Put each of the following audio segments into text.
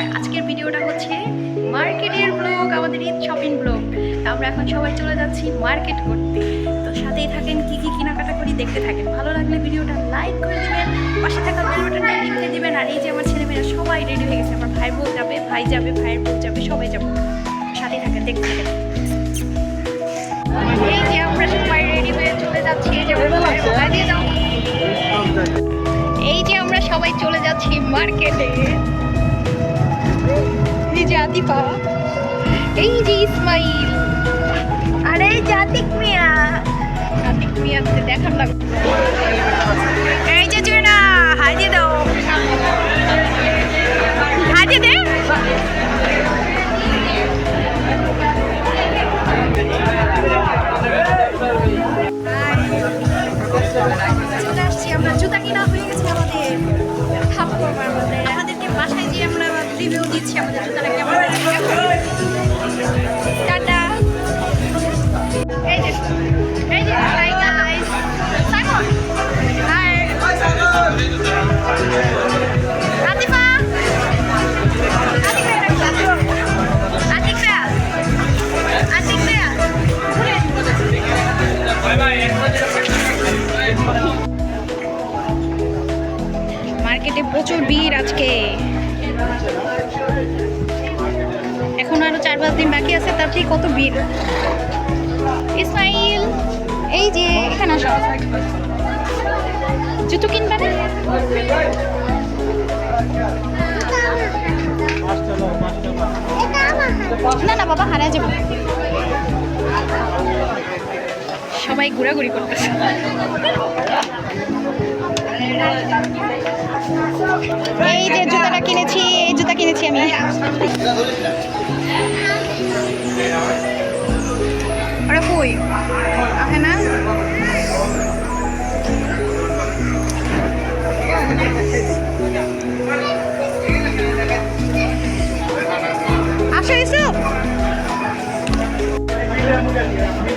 আর আজকের ভিডিওটা হচ্ছে মার্কেটের ব্লগ আমাদের ঈদ শপিং ব্লগ। আমরা এখন সবাই চলে যাচ্ছি মার্কেট করতে। তো সাথেই থাকেন কি কি কেনাকাটা করি দেখতে থাকেন। ভালো লাগলে ভিডিওটা লাইক করে দিবেন পাশে থাকা বেল বাটনটা টিপতে দিবেন আর এই যে আমার ছেলেমেয়েরা সবাই রেডি হয়ে গেছে। আমার ভাই বোন যাবে ভাই যাবে ভাইয়ের বোন যাবে সবাই যাব। সাথেই থাকেন দেখতে থাকেন। এই যে আমরা সবাই রেডি হয়ে চলে যাচ্ছি এই যে আমার। এই যে সবাই চলে যাচ্ছি মার্কেটে। যে আতিফা এই যে ইসমাইল আর এই যে আতিক মিয়া আতিক মিয়া দেখার লাগবে এই যে জুনা দিয়ে দাও দিয়ে দে আমরা জুতা কিনা হয়ে গেছে আমাদের মার্কেটে প্রচুর ভিড় আজকে। এখন আরও চার পাঁচ দিন বাকি আছে, তার থেকে কত ভিড়? ইসমাইল, এই যে এখানে আসো। জুতো কিনবে না? না না, বাবা হারা যাব। সবাই ঘোরাঘুরি করতেছে। এই যে জুতাটা কিনেছি, এই জুতা কিনেছি আমি।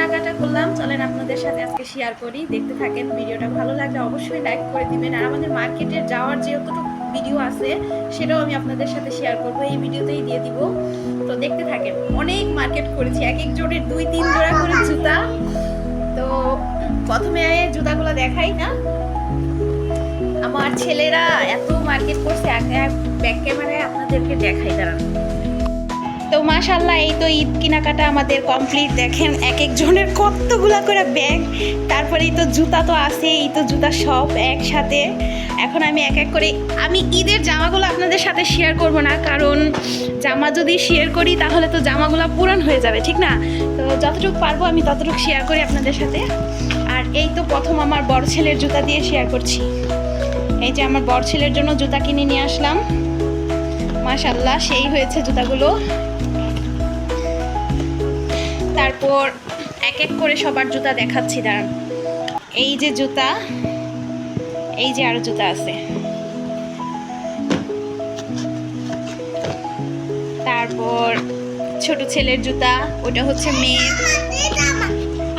কেনাকাটা করলাম। চলেন আপনাদের সাথে আজকে শেয়ার করি। দেখতে থাকেন, ভিডিওটা ভালো লাগলে অবশ্যই লাইক করে দিবেন। আর আমাদের মার্কেটে যাওয়ার যতটুকু ভিডিও আছে, সেটাও আমি আপনাদের সাথে শেয়ার করব। এই ভিডিওতেই দিয়ে দিব। তো দেখতে থাকেন, অনেক মার্কেট করেছি। এক এক জোড়ের দুই তিন জোড়া করে জুতা। তো প্রথমে জুতাগুলো দেখাই না। আমার ছেলেরা এত মার্কেট করছে, এক এক ব্যাক ক্যামেরায় আপনাদেরকে দেখাই, দাঁড়ান। তো মাশাল্লাহ এই তো ঈদ কেনাকাটা আমাদের কমপ্লিট দেখেন এক একজনের কতগুলা করে ব্যাগ তারপরে এই তো জুতা তো আছে, এই তো জুতা সব একসাথে। এখন আমি এক এক করে, আমি ঈদের জামাগুলো আপনাদের সাথে শেয়ার করব না, কারণ জামা যদি শেয়ার করি, তাহলে তো জামাগুলো পূরণ হয়ে যাবে, ঠিক না? তো যতটুকু পারব, আমি ততটুকু শেয়ার করি আপনাদের সাথে। আর এই তো প্রথম আমার বড় ছেলের জুতা দিয়ে শেয়ার করছি। এই যে আমার বড় ছেলের জন্য জুতা কিনে নিয়ে আসলাম। মাশাল্লাহ সেই হয়েছে জুতাগুলো। তারপর এক এক করে সবার জুতা দেখাচ্ছি, দাঁড়ান। এই যে জুতা, এই যে আরও জুতা আছে। তারপর ছোট ছেলের জুতা, ওটা হচ্ছে মেয়ের।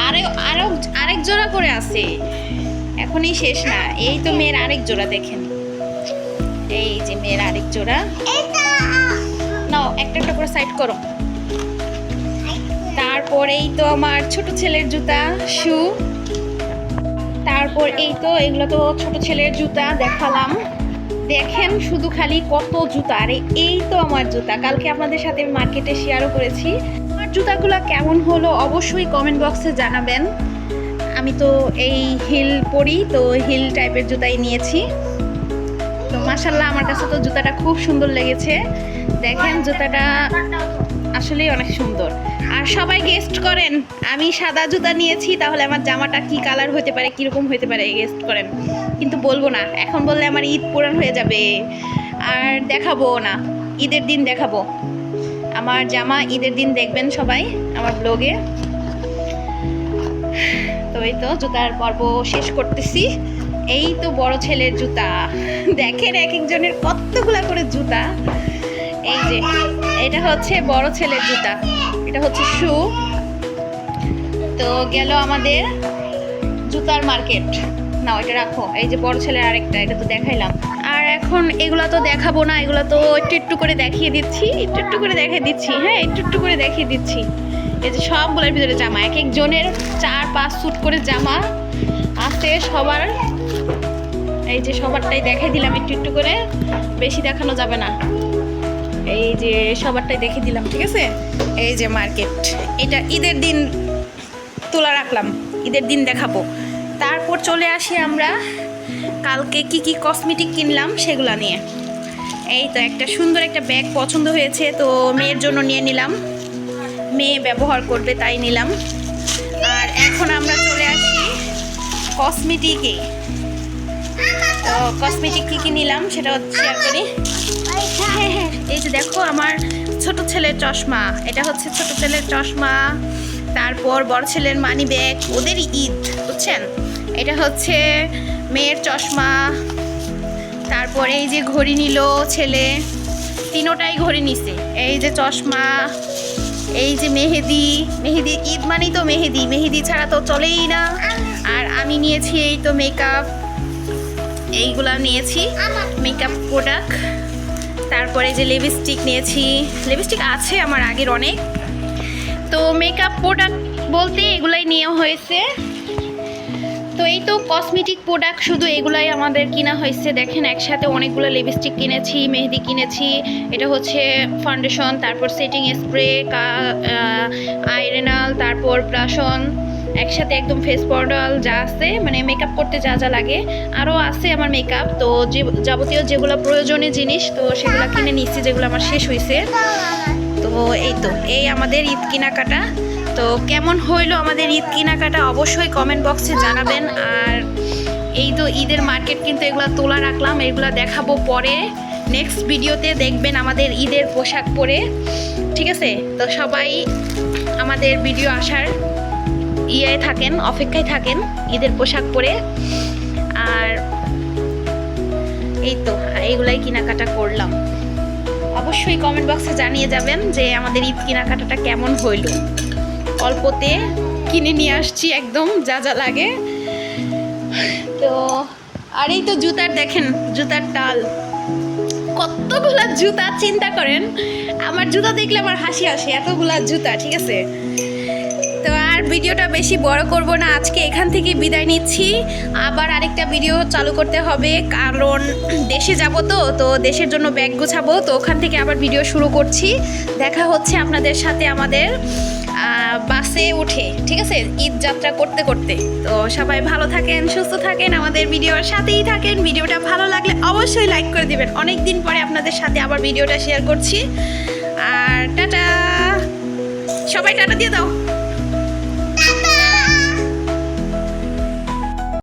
আরে, আরও আরেক জোড়া করে আছে। এখনই শেষ না, এই তো মেয়ের আরেক জোড়া, দেখেন। এই যে মেয়ের আরেক জোড়া। নাও, একটা একটা করে সাইড করো। তারপর এই তো আমার ছোট ছেলের জুতা, শু। তারপর এই তো, এগুলো তো ছোট ছেলের জুতা, দেখালাম। দেখেন শুধু খালি কত জুতা, আরে এই তো আমার জুতা। কালকে আপনাদের সাথে মার্কেটে শেয়ারও করেছি। আমার জুতাগুলো কেমন হলো অবশ্যই কমেন্ট বক্সে জানাবেন। আমি তো এই হিল পরি, তো হিল টাইপের জুতাই নিয়েছি। তো মাসাল্লাহ আমার কাছে তো জুতাটা খুব সুন্দর লেগেছে। দেখেন জুতাটা আসলেই অনেক সুন্দর। আর সবাই গেস্ট করেন। আমি সাদা জুতা নিয়েছি, তাহলে আমার জামাটা কি কালার হতে পারে, কীরকম হতে পারে গেস্ট করেন। কিন্তু বলব না, এখন বললে আমার ঈদ পুরান হয়ে যাবে। আর দেখাবো না, ঈদের দিন দেখাবো। আমার জামা ঈদের দিন দেখবেন সবাই, আমার ব্লগে তো এই তো জুতার পর্ব শেষ করতেছি। এই তো বড় ছেলের জুতা। দেখেন এক একজনের কতগুলা করে জুতা। এই যে। এটা হচ্ছে বড় ছেলের জুতা। এটা হচ্ছে শু। তো গেল আমাদের জুতার মার্কেট। না ওইটা রাখো। এই যে বড় ছেলের আরেকটা, এটা তো দেখাইলাম। আর এখন এগুলো তো দেখাবো না, এগুলো তো একটু একটু করে দেখিয়ে দিচ্ছি, একটু একটু করে দেখিয়ে দিচ্ছি হ্যাঁ একটু একটু করে দেখিয়ে দিচ্ছি। এই যে সবগুলোর ভিতরে জামা, এক একজনের চার পাঁচ স্যুট করে জামা আছে সবার। এই যে সবারটাই দেখাই দিলাম, একটু একটু করে। বেশি দেখানো যাবে না। এই যে সবারটাই দেখে দিলাম, ঠিক আছে? এই যে মার্কেট, এটা ঈদের দিন তোলা রাখলাম, ঈদের দিন দেখাবো। তারপর চলে আসি আমরা, কালকে কি কি কসমেটিক কিনলাম সেগুলো নিয়ে। এই তো একটা সুন্দর একটা ব্যাগ পছন্দ হয়েছে, তো মেয়ের জন্য নিয়ে নিলাম। মেয়ে ব্যবহার করবে, তাই নিলাম। আর এখন আমরা চলে আসি কসমেটিকে তো কসমেটিক কী কী নিলাম সেটা শেয়ার করি। এই যে দেখো আমার ছোট ছেলের চশমা। এটা হচ্ছে ছোট ছেলের চশমা। তারপর বড় ছেলের মানি ব্যাগ ওদেরই ঈদ, বুঝছেন? এটা হচ্ছে মেয়ের চশমা। তারপরে এই যে ঘড়ি নিল ছেলে। তিনোটাই ঘড়ি নিছে। এই যে চশমা, এই যে মেহেদি। মেহেদি ঈদ মানেই তো মেহেদি। মেহেদি ছাড়া তো চলেই না। আর আমি নিয়েছি এই তো মেকআপ এইগুলা নিয়েছি। মেকআপ প্রোডাক্ট তারপরে যে লিপস্টিক নিয়েছি। লিপস্টিক আছে আমার আগের অনেক। তো মেকআপ প্রোডাক্ট বলতে এগুলাই নেওয়া হয়েছে। তো এই তো কসমেটিক প্রোডাক্ট শুধু এগুলাই আমাদের কিনা হয়েছে। দেখেন একসাথে অনেকগুলো লিপস্টিক কিনেছি, মেহেদি কিনেছি। এটা হচ্ছে ফাউন্ডেশন তারপর সেটিং স্প্রে আইরেনাল তারপর ব্রাশন একসাথে একদম ফেস পাউডার যা আছে মানে মেকআপ করতে যা যা লাগে। আরও আছে আমার মেকআপ তো যে, যাবতীয় যেগুলো প্রয়োজনীয় জিনিস, তো সেগুলো কিনে নিচ্ছি যেগুলো আমার শেষ হয়েছে তো এই তো, এই আমাদের ঈদ কেনাকাটা। তো কেমন হইল আমাদের ঈদ কেনাকাটা, অবশ্যই কমেন্ট বক্সে জানাবেন। আর এই তো ঈদের মার্কেট কিন্তু এগুলো তোলা রাখলাম, এগুলো দেখাবো পরে। নেক্সট ভিডিওতে দেখবেন আমাদের ঈদের পোশাক পরে। ঠিক আছে? তো সবাই আমাদের ভিডিও আসার ইয়ে থাকেন, অপেক্ষায় থাকেন, ঈদের পোশাক পরে। আর এই তো এইগুলাই কেনাকাটা করলাম। অবশ্যই কমেন্ট বক্সে জানিয়ে যাবেন যে আমাদের ঈদ কেনাকাটাটা কেমন হইল। অল্পতে কিনে নিয়ে আসছি একদম, যা যা লাগে। তো, আর এই তো জুতার দেখেন, জুতার টাল কতগুলা জুতা চিন্তা করেন? আমার জুতা দেখলে আমার হাসি আসে, এতগুলা জুতা, ঠিক আছে? আর ভিডিওটা বেশি বড় করব না, আজকে এখান থেকে বিদায় নিচ্ছি। আবার আরেকটা ভিডিও চালু করতে হবে, কারণ দেশে যাব তো তো দেশের জন্য ব্যাগ গুছাবো, তো ওখান থেকে আবার ভিডিও শুরু করছি। দেখা হচ্ছে আপনাদের সাথে আমাদের বাসে উঠে, ঠিক আছে? ঈদ যাত্রা করতে করতে। তো সবাই ভালো থাকেন, সুস্থ থাকেন, আমাদের ভিডিওর সাথেই থাকেন। ভিডিওটা ভালো লাগলে অবশ্যই লাইক করে দিবেন। অনেক দিন পরে আপনাদের সাথে আবার ভিডিওটা শেয়ার করছি। আর টাটা! সবাই টাটা দিয়ে দাও।